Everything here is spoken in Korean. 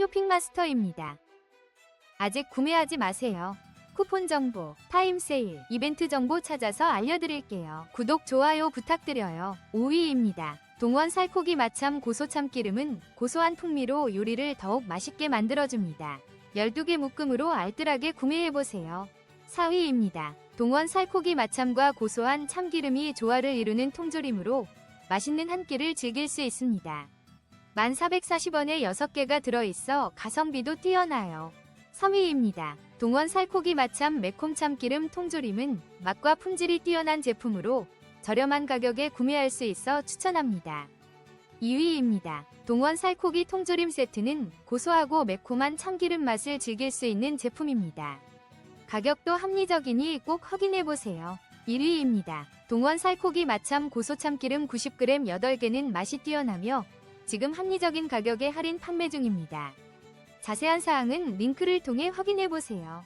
쇼핑마스터입니다. 아직 구매하지 마세요. 쿠폰 정보, 타임 세일, 이벤트 정보 찾아서 알려드릴게요. 구독, 좋아요 부탁드려요. 5위입니다. 동원 살코기 마참 고소 참기름은 고소한 풍미로 요리를 더욱 맛있게 만들어줍니다. 12개 묶음으로 알뜰하게 구매해보세요. 4위입니다. 동원 살코기 마참과 고소한 참기름이 조화를 이루는 통조림으로 맛있는 한 끼를 즐길 수 있습니다. 1440원에 6개가 들어있어 가성비도 뛰어나요. 3위입니다. 동원 살코기 마참 매콤 참기름 통조림은 맛과 품질이 뛰어난 제품으로 저렴한 가격에 구매할 수 있어 추천합니다. 2위입니다. 동원 살코기 통조림 세트는 고소하고 매콤한 참기름 맛을 즐길 수 있는 제품입니다. 가격도 합리적이니 꼭 확인해보세요. 1위입니다. 동원 살코기 마참 고소 참기름 90g 8개는 맛이 뛰어나며 지금 합리적인 가격에 할인 판매 중입니다. 자세한 사항은 링크를 통해 확인해 보세요.